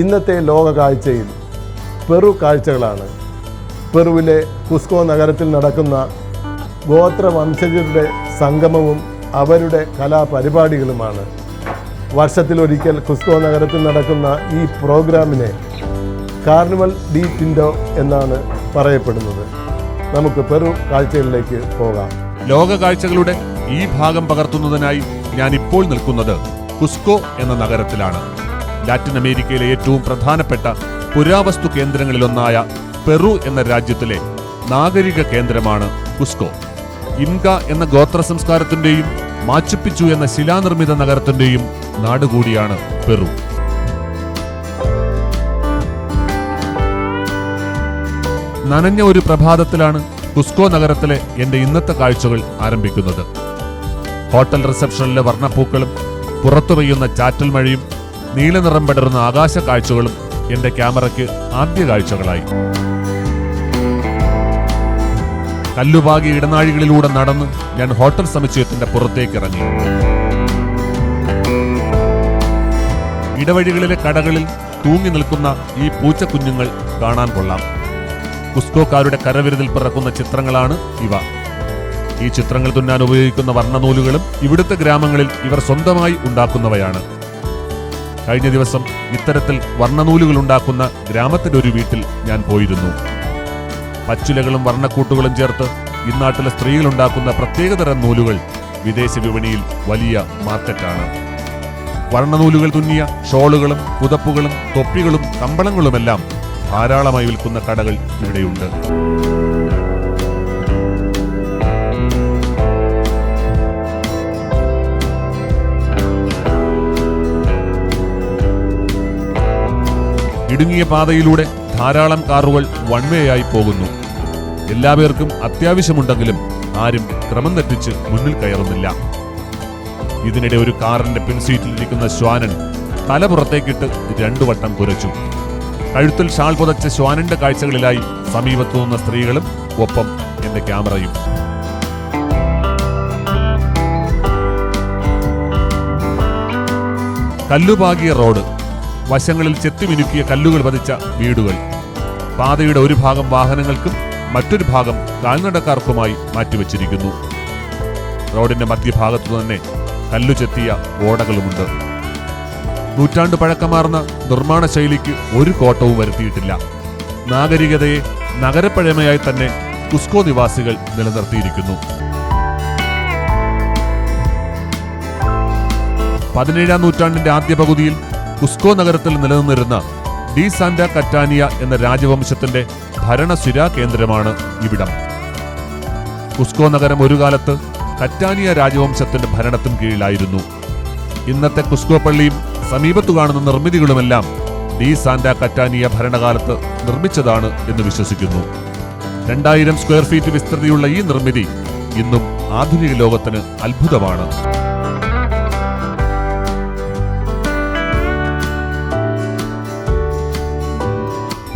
ഇന്നത്തെ ലോക കാഴ്ചയിൽ പെറു കാഴ്ചകളാണ്. പെറുവിലെ കുസ്കോ നഗരത്തിൽ നടക്കുന്ന ഗോത്ര വംശജരുടെ സംഗമവും അവരുടെ കലാപരിപാടികളുമാണ്. വർഷത്തിലൊരിക്കൽ കുസ്കോ നഗരത്തിൽ നടക്കുന്ന ഈ പ്രോഗ്രാമിനെ കാർണിവൽ ഡി ടിൻഡോ എന്നാണ് പറയപ്പെടുന്നത്. നമുക്ക് പെറു കാഴ്ചകളിലേക്ക് പോകാം. ലോക കാഴ്ചകളുടെ ഈ ഭാഗം പകർത്തുന്നതിനായി ഞാൻ ഇപ്പോൾ നിൽക്കുന്നത് കുസ്കോ എന്ന നഗരത്തിലാണ്. ലാറ്റിൻ അമേരിക്കയിലെ ഏറ്റവും പ്രധാനപ്പെട്ട പുരാവസ്തു കേന്ദ്രങ്ങളിലൊന്നായ പെറു എന്ന രാജ്യത്തിലെ നാഗരിക കേന്ദ്രമാണ് കുസ്കോ. ഇൻക എന്ന ഗോത്ര സംസ്കാരത്തിന്റെയും മാച്ചുപ്പിച്ചു എന്ന ശിലാനിർമ്മിത നഗരത്തിന്റെയും നാടുകൂടിയാണ് പെറു. നനഞ്ഞ ഒരു പ്രഭാതത്തിലാണ് കുസ്കോ നഗരത്തിലെ എന്റെ ഇന്നത്തെ കാഴ്ചകൾ ആരംഭിക്കുന്നത്. ഹോട്ടൽ റിസപ്ഷനിലെ വർണപ്പൂക്കളും പുറത്തു പെയ്യുന്ന ചാറ്റൽ മഴയും നീലനിറം പടരുന്ന ആകാശ കാഴ്ചകളും എന്റെ ക്യാമറയ്ക്ക് ആദ്യ കാഴ്ചകളായി. കല്ലുപാകി ഇടനാഴികളിലൂടെ നടന്ന് ഞാൻ ഹോട്ടൽ സമുച്ചയത്തിന്റെ പുറത്തേക്ക് ഇറങ്ങി ഇടവഴികളിലെ കടകളിൽ തൂങ്ങി നിൽക്കുന്ന ഈ പൂച്ചക്കുഞ്ഞുങ്ങൾ കാണാൻ കൊള്ളാം. കുസ്കോക്കാരുടെ കരവിരുതിൽ പിറക്കുന്ന ചിത്രങ്ങളാണ് ഇവ. ഈ ചിത്രങ്ങൾ തുന്നാൻ ഉപയോഗിക്കുന്ന വർണനൂലുകളും ഇവിടുത്തെ ഗ്രാമങ്ങളിൽ ഇവർ സ്വന്തമായി ഉണ്ടാക്കുന്നവയാണ്. കഴിഞ്ഞ ദിവസം ഇത്തരത്തിൽ വർണനൂലുകൾ ഉണ്ടാക്കുന്ന ഗ്രാമത്തിന്റെ ഒരു വീട്ടിൽ ഞാൻ പോയിരുന്നു. പച്ചിലകളും വർണക്കൂട്ടുകളും ചേർത്ത് ഇന്നാട്ടിലെ സ്ത്രീകൾ ഉണ്ടാക്കുന്ന പ്രത്യേകതരം നൂലുകൾ വിദേശ വിപണിയിൽ വലിയ മാർക്കറ്റാണ്. വർണനൂലുകൾ തുന്നിയ ഷോളുകളും പുതപ്പുകളും തൊപ്പികളും കമ്പളങ്ങളുമെല്ലാം ധാരാളമായി വിൽക്കുന്ന കടകൾ ഇവിടെയുണ്ട്. ഇടുങ്ങിയ പാതയിലൂടെ ധാരാളം കാറുകൾ വൺ വേ ആയി പോകുന്നു. എല്ലാവർക്കും അത്യാവശ്യമുണ്ടെങ്കിലും ആരും ക്രമം തെറ്റിച്ച് മുന്നിൽ കയറുന്നില്ല. ഇതിനിടെ ഒരു കാറിന്റെ പിൻസീറ്റിലിരിക്കുന്ന ശ്വാനൻ തല പുറത്തേക്കിട്ട് രണ്ടു വട്ടം കുരച്ചു. കഴുത്തിൽ ഷാൾ പുതച്ച ശ്വാനന്റെ കാഴ്ചകളിലായി സമീപത്തു നിന്ന സ്ത്രീകളും ഒപ്പം എന്റെ ക്യാമറയും. കല്ലുപാകിയ റോഡ് വശങ്ങളിൽ ചെത്തിമിനുക്കിയ കല്ലുകൾ പതിച്ച വീടുകൾ. പാതയുടെ ഒരു ഭാഗം വാഹനങ്ങൾക്കും മറ്റൊരു ഭാഗം കാൽനടക്കാർക്കുമായി മാറ്റിവെച്ചിരിക്കുന്നു. റോഡിന്റെ മധ്യഭാഗത്തു തന്നെ കല്ലു ചെത്തിയ ഓടകളുമുണ്ട് നൂറ്റാണ്ട് പഴക്കമാർന്ന നിർമ്മാണ ശൈലിക്ക് ഒരു കോട്ടവും വരുത്തിയിട്ടില്ല. നാഗരികതയെ നഗരപ്പഴമയായി തന്നെ കുസ്കോ നിവാസികൾ നിലനിർത്തിയിരിക്കുന്നു. പതിനേഴാം നൂറ്റാണ്ടിന്റെ ആദ്യ പകുതിയിൽ കുസ്കോ നഗരത്തിൽ നിലനിന്നിരുന്ന ഡി സാന്റ കറ്റാനിയ എന്ന രാജവംശത്തിന്റെ ഭരണസുരാ കേന്ദ്രമാണ് ഇവിടം. കുസ്കോ നഗരം ഒരു കാലത്ത് കറ്റാനിയ രാജവംശത്തിന്റെ ഭരണത്തിന് കീഴിലായിരുന്നു. ഇന്നത്തെ കുസ്കോ പള്ളിയും സമീപത്തു കാണുന്ന നിർമ്മിതികളുമെല്ലാം ഡി സാന്റ കറ്റാനിയ ഭരണകാലത്ത് നിർമ്മിച്ചതാണ് എന്ന് വിശ്വസിക്കുന്നു. രണ്ടായിരം സ്ക്വയർ ഫീറ്റ് വിസ്തൃതിയുള്ള ഈ നിർമ്മിതി ഇന്നും ആധുനിക ലോകത്തിന് അത്ഭുതമാണ്.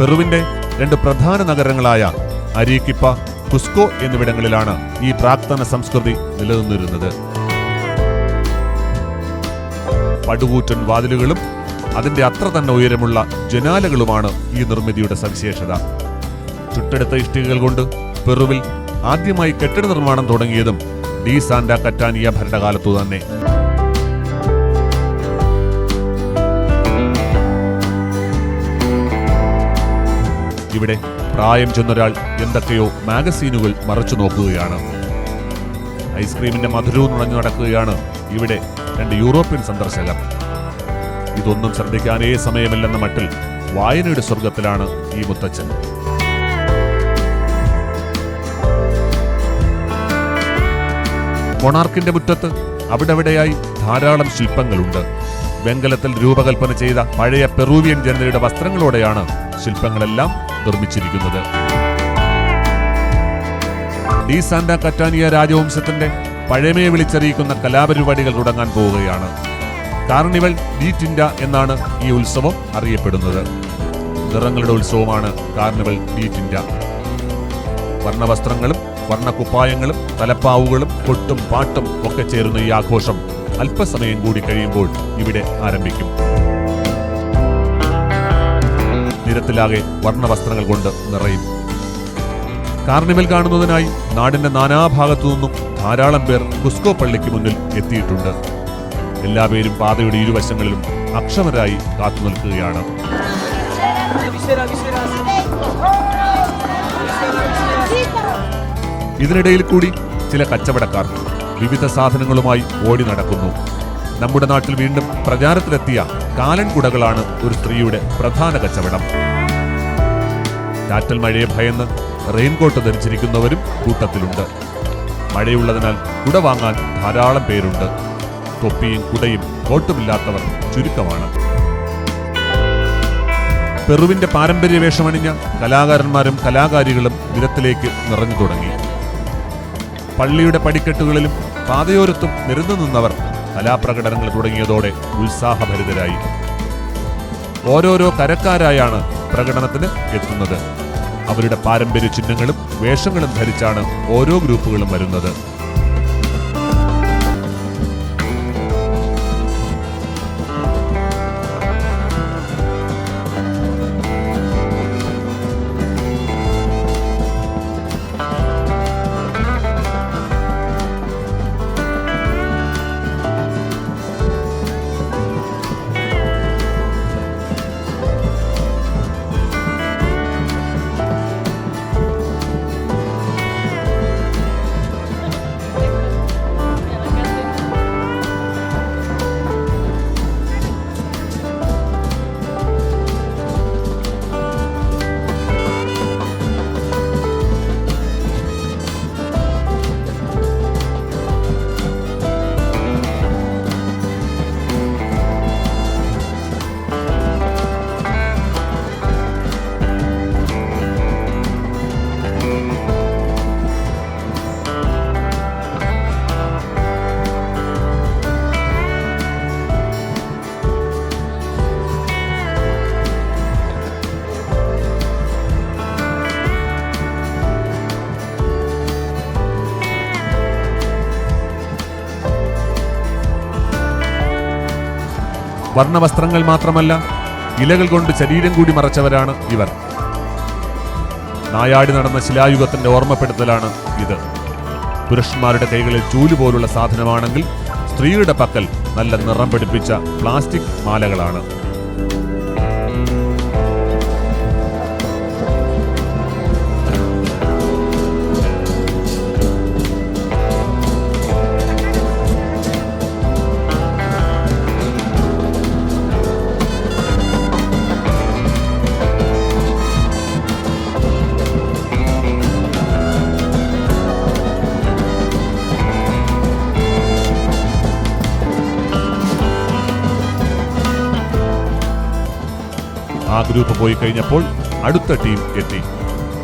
പെറുവിന്റെ രണ്ട് പ്രധാന നഗരങ്ങളായ അരീക്കിപ്പ കുസ്കോ എന്നിവിടങ്ങളിലാണ് ഈ പ്രാക്തന സംസ്കൃതി നിലനിന്നിരുന്നത്. പടുകൂറ്റൻ വാതിലുകളും അതിന്റെ അത്ര തന്നെ ഉയരമുള്ള ജനാലകളുമാണ് ഈ നിർമ്മിതിയുടെ സവിശേഷത. ചുട്ടെടുത്ത ഇഷ്ടികകൾ കൊണ്ട് പെറുവിൽ ആദ്യമായി കെട്ടിട നിർമ്മാണം തുടങ്ങിയതും ഡി സാന്റ കറ്റാനിയ ഭരണകാലത്തു തന്നെ. ഇവിടെ പ്രായം ചെന്നൊരാൾ എന്തൊക്കെയോ മാഗസീനുകൾ മറച്ചു നോക്കുകയാണ്. ഐസ്ക്രീമിന്റെ മധുരവും നുണഞ്ഞു നടക്കുകയാണ് ഇവിടെ രണ്ട് യൂറോപ്യൻ സന്ദർശകർ. ഇതൊന്നും ശ്രദ്ധിക്കാനേ സമയമില്ലെന്ന മട്ടിൽ വായനയുടെ സ്വർഗത്തിലാണ് ഈ മുത്തച്ഛൻ. കൊണാർക്കിന്റെ മുറ്റത്ത് അവിടെവിടെയായി ധാരാളം ശില്പങ്ങളുണ്ട്. വെങ്കലത്തിൽ രൂപകൽപ്പന ചെയ്ത പഴയ പെറൂവിയൻ ജനതയുടെ വസ്ത്രങ്ങളോടെയാണ് ശില്പങ്ങളെല്ലാം നിർമ്മിച്ചിരിക്കുന്നത്. ഡി സാന്റ കറ്റാനിയ രാജവംശത്തിന്റെ പഴമയെ വിളിച്ചറിയിക്കുന്ന കലാപരിപാടികൾ തുടങ്ങാൻ പോവുകയാണ്. കാർണിവൽ ഡി ടിൻഡ എന്നാണ് ഈ ഉത്സവം അറിയപ്പെടുന്നത്. നിറങ്ങളുടെ ഉത്സവമാണ് കാർണിവൽ ഡി ടിൻഡ. വർണവസ്ത്രങ്ങളും വർണക്കുപ്പായങ്ങളും തലപ്പാവുകളും കൊട്ടും പാട്ടും ഒക്കെ ചേരുന്ന ഈ ആഘോഷം അല്പസമയം കൂടി കഴിയുമ്പോൾ ഇവിടെ ആരംഭിക്കും. നിരത്തിലാകെ വർണവസ്ത്രങ്ങൾ കൊണ്ട് നിറയും. കാർണിവൽ കാണുന്നതിനായി നാടിന്റെ നാനാഭാഗത്തു നിന്നും ധാരാളം പേർ കുസ്കോ പള്ളിക്ക് മുന്നിൽ എത്തിയിട്ടുണ്ട്. എല്ലാ പേരും പാതയുടെ ഇരുവശങ്ങളിലും അക്ഷമരായി കാത്തു നിൽക്കുകയാണ്. ഇതിനിടയിൽ കൂടി ചില കച്ചവടക്കാർ വിവിധ സാധനങ്ങളുമായി ഓടി നടക്കുന്നു. നമ്മുടെ നാട്ടിൽ വീണ്ടും പ്രചാരത്തിലെത്തിയ കാലൻ കുടകളാണ് ഒരു സ്ത്രീയുടെ പ്രധാന കച്ചവടം. ചാറ്റൽ മഴയെ ഭയന്ന് റെയിൻകോട്ട് ധരിച്ചിരിക്കുന്നവരും കൂട്ടത്തിലുണ്ട്. മഴയുള്ളതിനാൽ കുട വാങ്ങാൻ ധാരാളം പേരുണ്ട്. തൊപ്പിയും കുടയും കോട്ടുമില്ലാത്തവർ ചുരുക്കമാണ്. പെറുവിന്റെ പാരമ്പര്യ വേഷമണിഞ്ഞ കലാകാരന്മാരും കലാകാരികളും നിരത്തിലേക്ക് നിറഞ്ഞു തുടങ്ങി. പള്ളിയുടെ പടിക്കെട്ടുകളിലും പാതയോരത്തും നിരന്നു നിന്നവർ കലാപ്രകടനങ്ങൾ തുടങ്ങിയതോടെ ഉത്സാഹഭരിതരായി. ഓരോരോ കരക്കാരായാണ് പ്രകടനത്തിന് എത്തുന്നത്. അവരുടെ പാരമ്പര്യ ചിഹ്നങ്ങളും വേഷങ്ങളും ധരിച്ചാണ് ഓരോ ഗ്രൂപ്പുകളും വരുന്നത്. വർണവസ്ത്രങ്ങൾ മാത്രമല്ല ഇലകൾ കൊണ്ട് ശരീരം കൂടി മറച്ചവരാണ് ഇവർ. നായാടി നടന്ന ശിലായുഗത്തിന്റെ ഓർമ്മപ്പെടുത്തലാണ് ഇത്. പുരുഷന്മാരുടെ കൈകളിൽ ചൂൽ പോലുള്ള സാധനമാണെങ്കിൽ സ്ത്രീയുടെ പക്കൽ നല്ല നിറം പിടിപ്പിച്ച പ്ലാസ്റ്റിക് മാലകളാണ്. ആ ഗ്രൂപ്പ് പോയി കഴിഞ്ഞപ്പോൾ അടുത്ത ടീം എത്തി.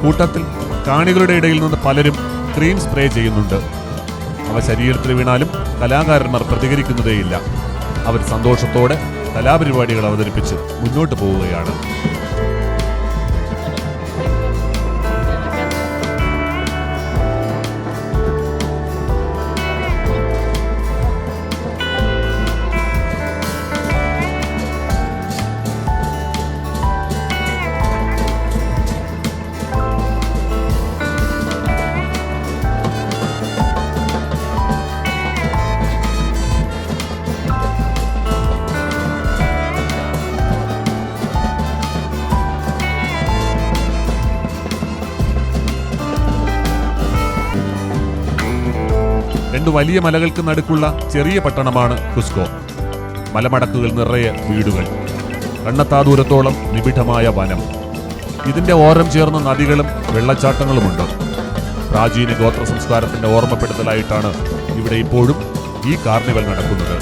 കൂട്ടത്തിൽ കാണികളുടെ ഇടയിൽ നിന്ന് പലരും ക്രീം സ്പ്രേ ചെയ്യുന്നുണ്ട്. അവ ശരീരത്തിൽ വീണാലും കലാകാരന്മാർ പ്രതികരിക്കുന്നതേയില്ല. അവർ സന്തോഷത്തോടെ കലാപരിപാടികൾ അവതരിപ്പിച്ച് മുന്നോട്ട് പോവുകയാണ്. രണ്ട് വലിയ മലകൾക്ക് നടുക്കുള്ള ചെറിയ പട്ടണമാണ് കുസ്കോ. മലമടക്കുകൾ നിറയെ വീടുകൾ. കണ്ണത്താ ദൂരത്തോളം നിബിഡമായ വനം. ഇതിന്റെ ഓരം ചേർന്ന നദികളും വെള്ളച്ചാട്ടങ്ങളുമുണ്ട്. പ്രാചീന ഗോത്ര സംസ്കാരത്തിന്റെ ഓർമ്മപ്പെടുത്തലായിട്ടാണ് ഇവിടെ ഇപ്പോഴും ഈ കാർണിവൽ നടക്കുന്നത്.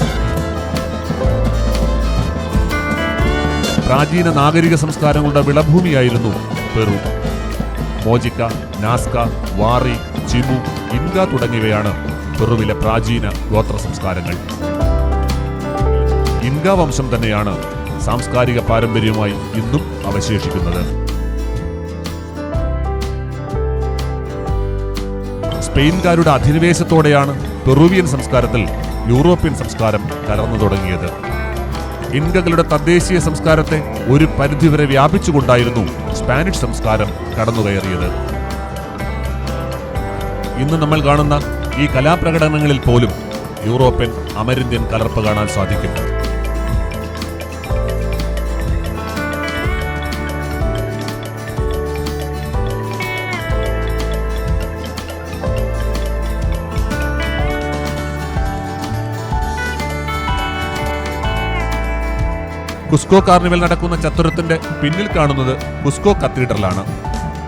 പ്രാചീന നാഗരിക സംസ്കാരങ്ങളുടെ വിളഭൂമിയായിരുന്നു Peru. Mochica Nazca Wari Chimu Inca തുടങ്ങിയവയാണ് പെറുവിലെ പ്രാചീന ഗോത്ര സംസ്കാരങ്ങൾ. ഇൻക വംശം തന്നെയാണ് സാംസ്കാരിക പാരമ്പര്യമായി ഇന്നും അവശേഷിക്കുന്നത്. സ്പെയിൻകാരുടെ അധിനിവേശത്തോടെയാണ് പെറുവിയൻ സംസ്കാരത്തിൽ യൂറോപ്യൻ സംസ്കാരം കലർന്നു തുടങ്ങിയത്. ഇൻകകളുടെ തദ്ദേശീയ സംസ്കാരത്തെ ഒരു പരിധിവരെ വ്യാപിച്ചുകൊണ്ടായിരുന്നു സ്പാനിഷ് സംസ്കാരം കടന്നുകയറിയത്. ഇന്ന് നമ്മൾ കാണുന്ന ഈ കലാപ്രകടനങ്ങളിൽ പോലും യൂറോപ്യൻ അമരിന്ത്യൻ കലർപ്പ് കാണാൻ സാധിക്കും. കുസ്കോ കാർണിവൽ നടക്കുന്ന ചത്തുരത്തിന്റെ പിന്നിൽ കാണുന്നത് Cusco കത്തീഡ്രലാണ്.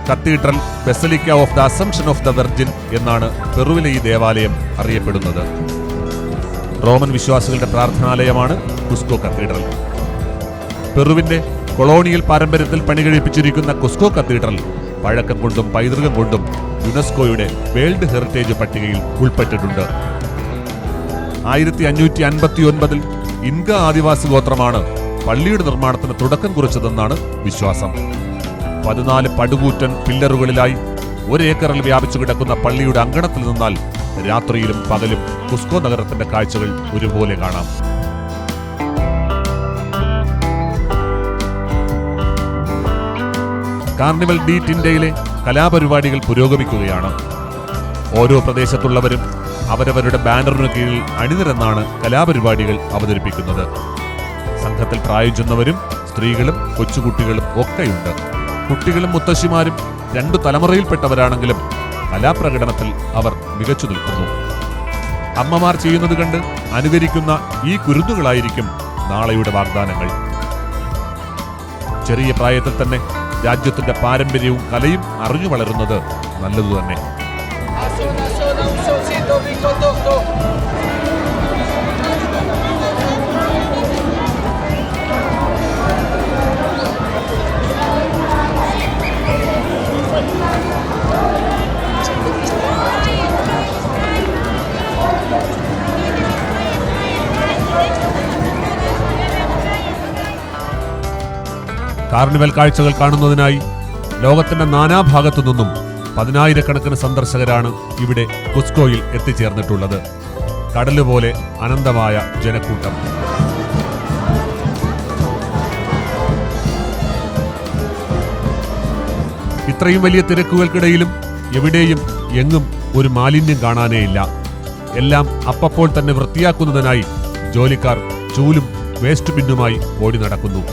Cathedral basilica of the assumption of the virgin എന്നാണ് പെറുവിലെ ഈ ദേവാലയം അറിയപ്പെടുന്നത്. റോമൻ വിശ്വാസികളുടെ പ്രാർത്ഥനാലയമാണ് കുസ്കോ കത്തീഡ്രൽ. പെറുവിന്റെ കൊളോണിയൽ പാരമ്പര്യത്തിൽ പണികഴിപ്പിച്ചിരിക്കുന്ന കുസ്കോ കത്തീഡ്രൽ പഴക്കം കൊണ്ടും പൈതൃകം കൊണ്ടും യുനെസ്കോയുടെ വേൾഡ് ഹെറിറ്റേജ് പട്ടികയിൽ ഉൾപ്പെട്ടിട്ടുണ്ട്. ആയിരത്തി അഞ്ഞൂറ്റി അൻപത്തി ഒൻപതിൽ ഇൻക ആദിവാസി ഗോത്രമാണ് പള്ളിയുടെ നിർമ്മാണത്തിന് തുടക്കം കുറിച്ചതെന്നാണ് വിശ്വാസം. പതിനാല് പടുകൂറ്റൻ പില്ലറുകളിലായി ഒരേക്കറിൽ വ്യാപിച്ചു കിടക്കുന്ന പള്ളിയുടെ അങ്കണത്തിൽ നിന്നാൽ രാത്രിയിലും പകലും കുസ്കോ നഗരത്തിന്റെ കാഴ്ചകൾ ഒരുപോലെ കാണാം. കാർണിവൽ ഡീറ്റ് ഇന്ത്യയിലെ കലാപരിപാടികൾ പുരോഗമിക്കുകയാണ്. ഓരോ പ്രദേശത്തുള്ളവരും അവരവരുടെ ബാനറിനു കീഴിൽ അണിനിരന്നാണ് കലാപരിപാടികൾ അവതരിപ്പിക്കുന്നത്. സംഘത്തിൽ പ്രായം ചെന്നവരും സ്ത്രീകളും കൊച്ചുകുട്ടികളും ഒക്കെയുണ്ട്. കുട്ടികളും മുത്തശ്ശിമാരും രണ്ടു തലമുറയിൽപ്പെട്ടവരാണെങ്കിലും കലാപ്രകടനത്തിൽ അവർ മികച്ചു നിൽക്കുന്നു. അമ്മമാർ ചെയ്യുന്നത് കണ്ട് അനുകരിക്കുന്ന ഈ കുരുന്നുകളായിരിക്കും നാളെയുടെ വാഗ്ദാനങ്ങൾ. ചെറിയ പ്രായത്തിൽ തന്നെ രാജ്യത്തിന്റെ പാരമ്പര്യവും കലയും അറിഞ്ഞു വളരുന്നത് നല്ലതു തന്നെ കാർണിവൽ കാഴ്ചകൾ കാണുന്നതിനായി ലോകത്തിന്റെ നാനാഭാഗത്തു നിന്നും പതിനായിരക്കണക്കിന് സന്ദർശകരാണ് ഇവിടെ കുസ്കോയിൽ എത്തിച്ചേർന്നിട്ടുള്ളത്. കടലുപോലെ അനന്തമായ ജനക്കൂട്ടം. ഇത്രയും വലിയ തിരക്കുകൾക്കിടയിലും എവിടെയും എങ്ങും ഒരു മാലിന്യം കാണാനേയില്ല. എല്ലാം അപ്പപ്പോൾ തന്നെ വൃത്തിയാക്കുന്നതിനായി ജോലിക്കാർ ചൂലും വേസ്റ്റ് ബിന്നുമായി ഓടി നടക്കുന്നു.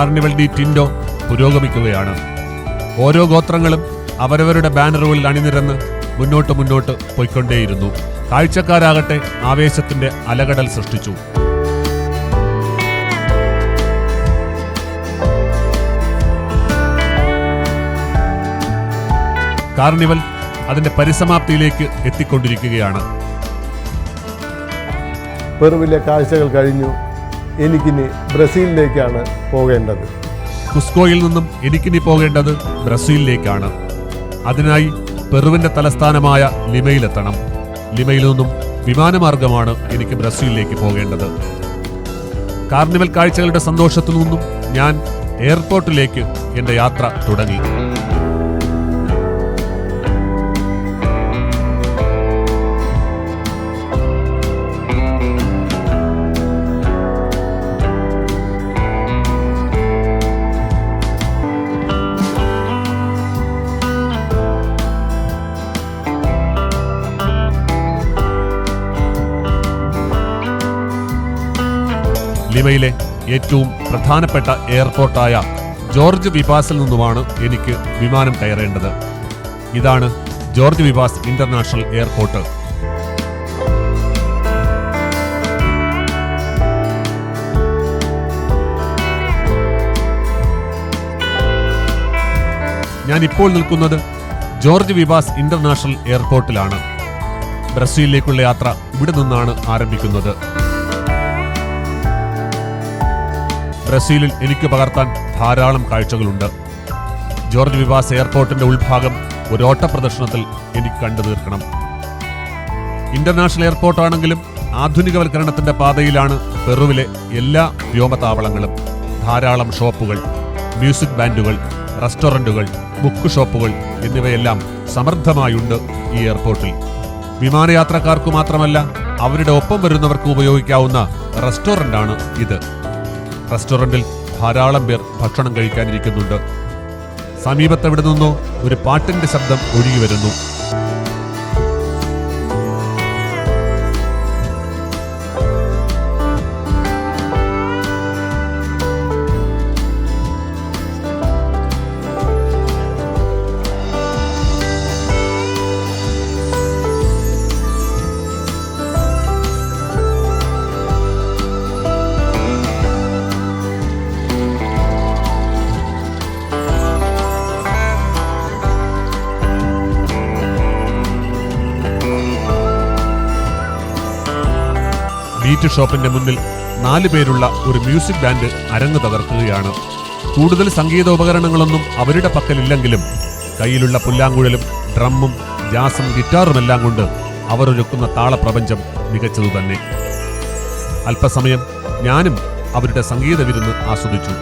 കാർണിവൽ ഡി ടിൻഡോ പുരോഗമിക്കുകയാണ്. ഓരോ ഗോത്രങ്ങളും അവരവരുടെ ബാനറുകളിൽ അണിനിരന്ന് മുന്നോട്ട് മുന്നോട്ട് പോയിക്കൊണ്ടേയിരുന്നു. കാഴ്ചക്കാരാകട്ടെ ആവേശത്തിന്റെ അലകടൽ സൃഷ്ടിച്ചു. കാർണിവൽ അതിന്റെ പരിസമാപ്തിയിലേക്ക് എത്തിക്കൊണ്ടിരിക്കുകയാണ്. പെറുവിലെ കാഴ്ചകൾ കഴിഞ്ഞു. എനിക്കിനി ബ്രസീലിലേക്കാണ് പോകേണ്ടത്. കുസ്കോയിൽ നിന്നും എനിക്കിനി പോകേണ്ടത് ബ്രസീലിലേക്കാണ്. അതിനായി പെറുവിന്റെ തലസ്ഥാനമായ ലിമയിലെത്തണം. ലിമയിൽ നിന്നും വിമാനമാർഗമാണ് എനിക്ക് ബ്രസീലിലേക്ക് പോകേണ്ടത്. കാർണിവൽ കാഴ്ചകളുടെ സന്തോഷത്തിൽ നിന്നും ഞാൻ എയർപോർട്ടിലേക്ക് എന്റെ യാത്ര തുടങ്ങി. ലിമയിലെ ഏറ്റവും പ്രധാനപ്പെട്ട എയർപോർട്ടായ ജോർജ് വിപാസിൽ നിന്നുമാണ് എനിക്ക് വിമാനം കയറേണ്ടത്. ഇതാണ് ജോർജ് വിപാസ് ഇന്റർനാഷണൽ എയർപോർട്ട്. ഞാൻ ഇപ്പോൾ നിൽക്കുന്നത് ജോർജ് വിവാസ് ഇന്റർനാഷണൽ എയർപോർട്ടിലാണ്. ബ്രസീലിലേക്കുള്ള യാത്ര ഇവിടെ നിന്നാണ് ആരംഭിക്കുന്നത്. ബ്രസീലിൽ എനിക്ക് പകർത്താൻ ധാരാളം കാഴ്ചകളുണ്ട്. ജോർജ് വിവാസ് എയർപോർട്ടിന്റെ ഉൾഭാഗം ഒരു ഓട്ട പ്രദർശനത്തിൽ എനിക്ക് കണ്ടു തീർക്കണം. ഇന്റർനാഷണൽ എയർപോർട്ടാണെങ്കിലും ആധുനികവൽക്കരണത്തിന്റെ പാതയിലാണ് പെറുവിലെ എല്ലാ വ്യോമതാവളങ്ങളും ധാരാളം ഷോപ്പുകൾ മ്യൂസിക് ബാൻഡുകൾ റെസ്റ്റോറന്റുകൾ ബുക്ക് ഷോപ്പുകൾ എന്നിവയെല്ലാം സമൃദ്ധമായുണ്ട് ഈ എയർപോർട്ടിൽ. വിമാനയാത്രക്കാർക്ക് മാത്രമല്ല അവരുടെ ഒപ്പം വരുന്നവർക്ക് ഉപയോഗിക്കാവുന്ന റെസ്റ്റോറന്റാണ് ഇത്. റെസ്റ്റോറന്റിൽ ധാരാളം പേർ ഭക്ഷണം കഴിക്കാനിരിക്കുന്നുണ്ട്. സമീപത്തെവിടെ നിന്നോ ഒരു പാട്ടിന്റെ ശബ്ദം ഒഴുകി വരുന്നു. മീറ്റ് ഷോപ്പിന്റെ മുന്നിൽ നാല് പേരുള്ള ഒരു മ്യൂസിക് ബാൻഡ് അരങ്ങ് തകർക്കുകയാണ്. കൂടുതൽ സംഗീതോപകരണങ്ങളൊന്നും അവരുടെ പക്കലില്ലെങ്കിലും കയ്യിലുള്ള പുല്ലാങ്കുഴലും ഡ്രമ്മും ജാസും ഗിറ്റാറുമെല്ലാം കൊണ്ട് അവർ ഒരുക്കുന്ന താളപ്രപഞ്ചം മികച്ചതു തന്നെ അല്പസമയം ഞാനും അവരുടെ സംഗീത വിരുന്ന് ആസ്വദിച്ചു.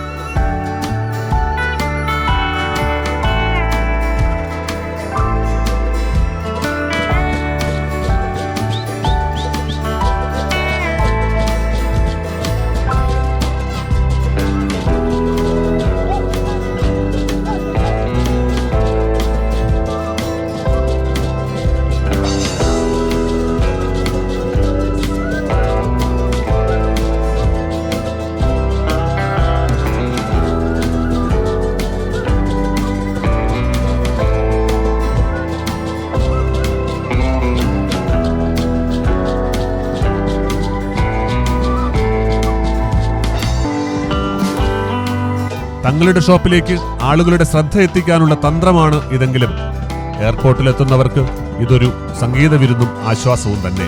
തങ്ങളുടെ ഷോപ്പിലേക്ക് ആളുകളുടെ ശ്രദ്ധ എത്തിക്കാനുള്ള തന്ത്രമാണ് ഇതെങ്കിലും. എയർപോർട്ടിലെത്തുന്നവർക്ക് ഇതൊരു സംഗീത വിരുന്നും ആശ്വാസവും തന്നെ.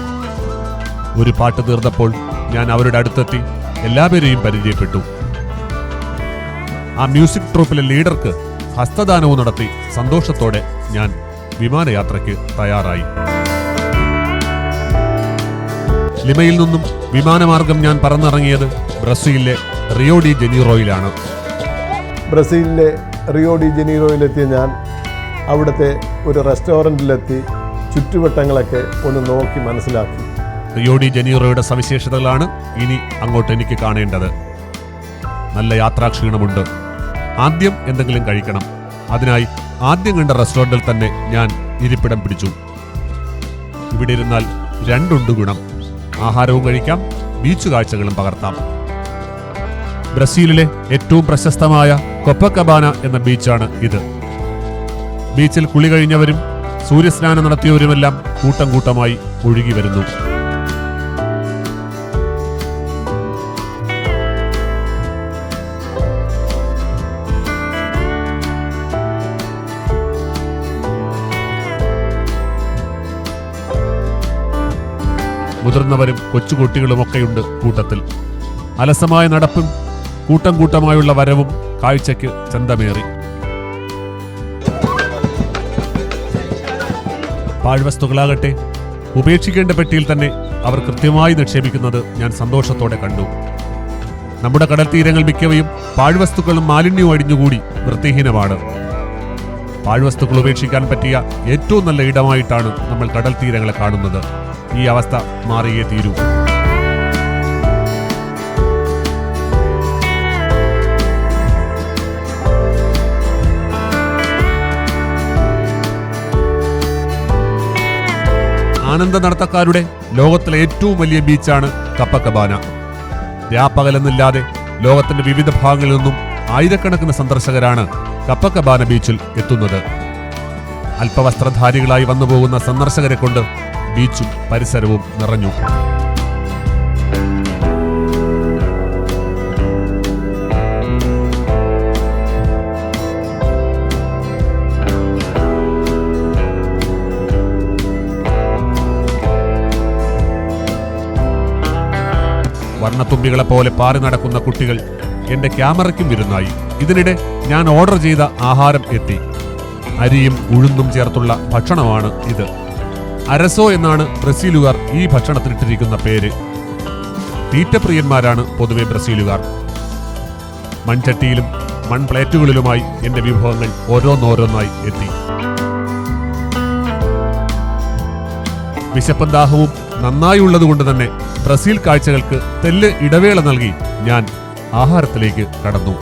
ഒരു പാട്ട് തീർന്നപ്പോൾ ഞാൻ അവരുടെ അടുത്തെത്തി എല്ലാവരെയും പരിചയപ്പെട്ടു. ആ മ്യൂസിക് ട്രൂപ്പിലെ ലീഡർക്ക് ഹസ്തദാനവും നടത്തി സന്തോഷത്തോടെ ഞാൻ വിമാനയാത്രയ്ക്ക് തയ്യാറായി. ലിമയിൽ നിന്നും വിമാനമാർഗം ഞാൻ പറന്നിറങ്ങിയത് ബ്രസീലിലെ റിയോ ഡി ജനീറോയിലാണ്. ബ്രസീലിലെ റിയോ ഡി ജനീറോയിലെത്തിയ ഞാൻ അവിടുത്തെ ഒരു റെസ്റ്റോറന്റിലെത്തി ചുറ്റുവട്ടങ്ങളൊക്കെ ഒന്ന് നോക്കി മനസ്സിലാക്കി. റിയോ ഡി ജനീറോയുടെ സവിശേഷതകളാണ് ഇനി അങ്ങോട്ട് എനിക്ക് കാണേണ്ടത്. നല്ല യാത്രാക്ഷീണമുണ്ട്. ആദ്യം എന്തെങ്കിലും കഴിക്കണം. അതിനായി ആദ്യം കണ്ട റെസ്റ്റോറന്റിൽ തന്നെ ഞാൻ ഇരിപ്പിടം പിടിച്ചു. ഇവിടെ ഇരുന്നാൽ രണ്ടുണ്ട് ഗുണം. ആഹാരവും കഴിക്കാം ബീച്ച് കാഴ്ചകളും പകർത്താം. ബ്രസീലിലെ ഏറ്റവും പ്രശസ്തമായ കൊപ്പക്കബാന എന്ന ബീച്ചാണ് ഇത്. ബീച്ചിൽ കുളി കഴിഞ്ഞവരും സൂര്യസ്നാനം നടത്തിയവരുമെല്ലാം കൂട്ടം കൂട്ടമായി ഒഴുകി വരുന്നു. മുതിർന്നവരും കൊച്ചുകുട്ടികളുമൊക്കെയുണ്ട് കൂട്ടത്തിൽ. അലസമായ നടപ്പും കൂട്ടം കൂട്ടമായുള്ള വരവും കാഴ്ചയ്ക്ക് ചന്തമേറി. പാഴ്വസ്തുക്കളാകട്ടെ ഉപേക്ഷിക്കേണ്ട പെട്ടിയിൽ തന്നെ അവർ കൃത്യമായി നിക്ഷേപിക്കുന്നത് ഞാൻ സന്തോഷത്തോടെ കണ്ടു. നമ്മുടെ കടൽ തീരങ്ങൾ മിക്കവയും പാഴ്വസ്തുക്കളും മാലിന്യവും അടിഞ്ഞുകൂടി വൃത്തിഹീനമാണ്. പാഴ്വസ്തുക്കൾ ഉപേക്ഷിക്കാൻ പറ്റിയ ഏറ്റവും നല്ല ഇടമായിട്ടാണ് നമ്മൾ കടൽ തീരങ്ങളെ കാണുന്നത്. ഈ അവസ്ഥ മാറിയേ തീരൂ. ആനന്ദ നടത്തക്കാരുടെ ലോകത്തിലെ ഏറ്റവും വലിയ ബീച്ചാണ് കപ്പക്കബാന. രാപ്പകലെന്നില്ലാതെ ലോകത്തിന്റെ വിവിധ ഭാഗങ്ങളിൽ നിന്നും ആയിരക്കണക്കിന് സന്ദർശകരാണ് കപ്പക്കബാന ബീച്ചിൽ എത്തുന്നത്. അല്പവസ്ത്രധാരികളായി വന്നുപോകുന്ന സന്ദർശകരെ കൊണ്ട് ബീച്ചും പരിസരവും നിറഞ്ഞു. വർണത്തുമ്പികളെ പോലെ പാറി നടക്കുന്ന കുട്ടികൾ എന്റെ ക്യാമറയ്ക്കും വിരുന്നായി. ഇതിനിടെ ഞാൻ ഓർഡർ ചെയ്ത ആഹാരം എത്തി. അരിയും ഉഴുന്നും ചേർത്തുള്ള ഭക്ഷണമാണ് ഇത്. അരസോ എന്നാണ് ബ്രസീലുകാർ ഈ ഭക്ഷണത്തിനിട്ടിരിക്കുന്ന പേര്. തീറ്റപ്രിയന്മാരാണ് പൊതുവെ ബ്രസീലുകാർ. മൺചട്ടിയിലും മൺപ്ലേറ്റുകളിലുമായി എന്റെ വിഭവങ്ങൾ ഓരോന്നോരോന്നായി എത്തി. വിശപ്പും ദാഹവും നന്നായി തന്നെ ബ്രസീൽ കാഴ്ചകൾക്ക് തെല്ല് ഇടവേള നൽകി ഞാൻ ആഹാരത്തിലേക്ക് കടന്നു.